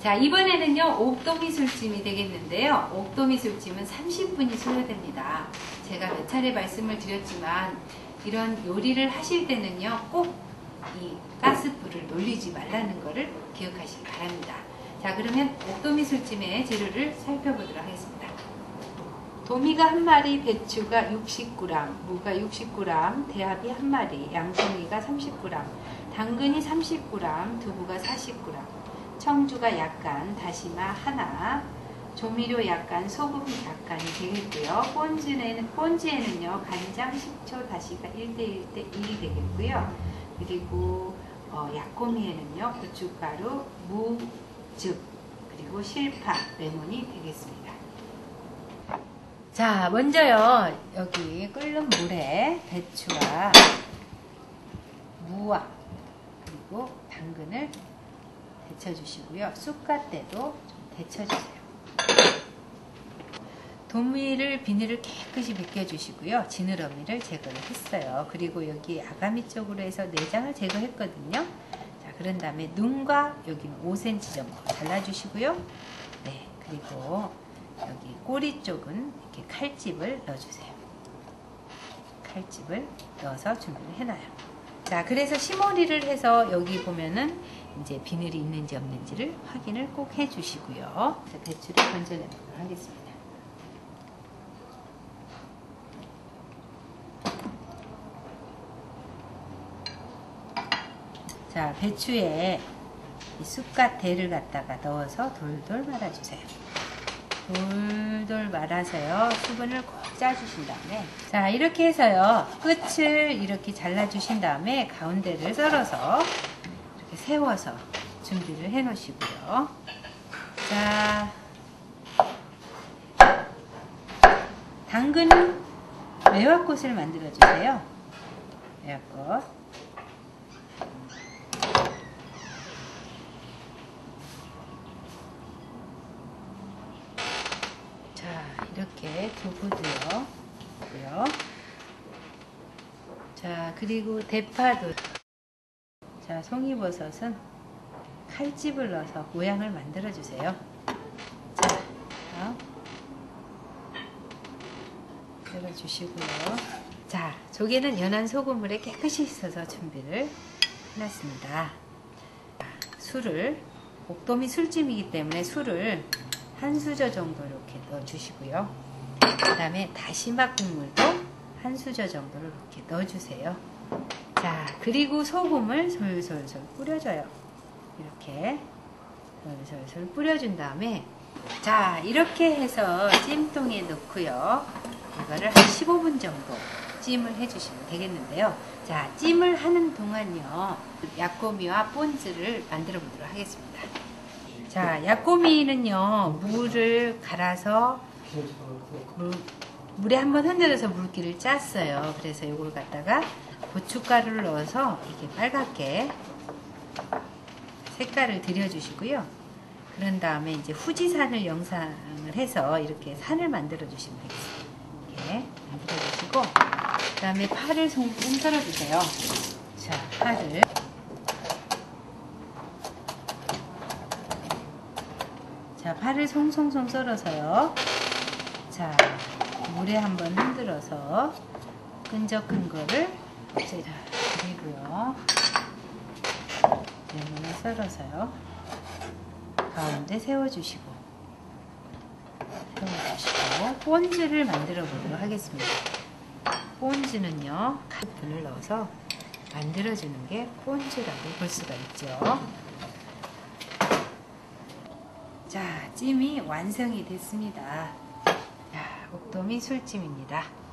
자, 이번에는요, 옥도미 술찜이 되겠는데요. 옥도미 술찜은 30분이 소요됩니다. 제가 몇 차례 말씀을 드렸지만, 이런 요리를 하실 때는요, 꼭 이 가스불을 놀리지 말라는 것을 기억하시기 바랍니다. 자, 그러면 옥도미 술찜의 재료를 살펴보도록 하겠습니다. 도미가 한 마리, 배추가 60g, 무가 60g, 대합이 한 마리, 양송이가 30g, 당근이 30g, 두부가 40g, 청주가 약간, 다시마 하나, 조미료 약간, 소금 약간이 되겠고요. 본즈에는, 본즈에는요, 간장, 식초, 다시가 1대1대 1이 되겠고요. 그리고 어, 약고미에는요, 고춧가루, 무, 즙, 그리고 실파, 레몬이 되겠습니다. 자, 먼저요, 여기 끓는 물에 배추와 무와 그리고 당근을 데쳐주시고요. 쑥갓대도 좀 데쳐주세요. 도미를 비닐을 깨끗이 벗겨주시고요. 지느러미를 제거를 했어요. 그리고 여기 아가미 쪽으로 해서 내장을 제거했거든요. 자, 그런 다음에 눈과 여기는 5cm 정도 잘라주시고요. 네, 그리고 여기 꼬리 쪽은 이렇게 칼집을 넣어주세요. 칼집을 넣어서 준비를 해놔요. 자, 그래서 시머리를 해서 여기 보면은 이제 비늘이 있는지 없는지를 확인을 꼭 해주시고요. 자, 배추를 건져내도록 하겠습니다. 자, 배추에 이 쑥갓 대를 갖다가 넣어서 돌돌 말아주세요. 돌돌 말아서요. 수분을 꼭 짜주신 다음에 자 이렇게 해서요. 끝을 이렇게 잘라주신 다음에 가운데를 썰어서 세워서 준비를 해 놓으시고요. 자 당근은 매화꽃을 만들어 주세요. 매화꽃 이렇게 두부도요. 자, 그리고 대파도. 자, 송이버섯은 칼집을 넣어서 모양을 만들어 주세요. 자, 어? 만들어 주시고요. 자, 조개는 연한 소금물에 깨끗이 씻어서 준비를 해놨습니다. 술을, 옥돔이 술찜이기 때문에 술을 한 수저 정도 이렇게 넣어주시고요. 그 다음에 다시마 국물도 한 수저 정도를 이렇게 넣어주세요. 자, 그리고 소금을 솔솔솔 뿌려줘요. 이렇게 솔솔솔 뿌려준 다음에 자, 이렇게 해서 찜통에 넣고요. 이거를 한 15분 정도 찜을 해주시면 되겠는데요. 자, 찜을 하는 동안요. 약고미와 본즈를 만들어 보도록 하겠습니다. 자, 약고미는요, 물을 갈아서 물, 물에 한번 흔들어서 물기를 짰어요. 그래서 이걸 갖다가 고춧가루를 넣어서 이게 빨갛게 색깔을 들여주시고요. 그런 다음에 이제 후지산을 영상을 해서 이렇게 산을 만들어 주시면 되겠습니다. 이렇게 만들어 주시고, 그 다음에 파를 송송 썰어 주세요. 자, 파를. 자, 파를 송송송 썰어서요. 자, 물에 한번 흔들어서 끈적한 거를 이제 그리고요. 레몬을 썰어서요. 가운데 세워주시고 세워주시고 본즈를 만들어 보도록 하겠습니다. 본즈는요. 분을 넣어서 만들어주는 게 본즈라고 볼 수가 있죠. 자, 찜이 완성이 됐습니다. 자, 옥돔이 술찜입니다.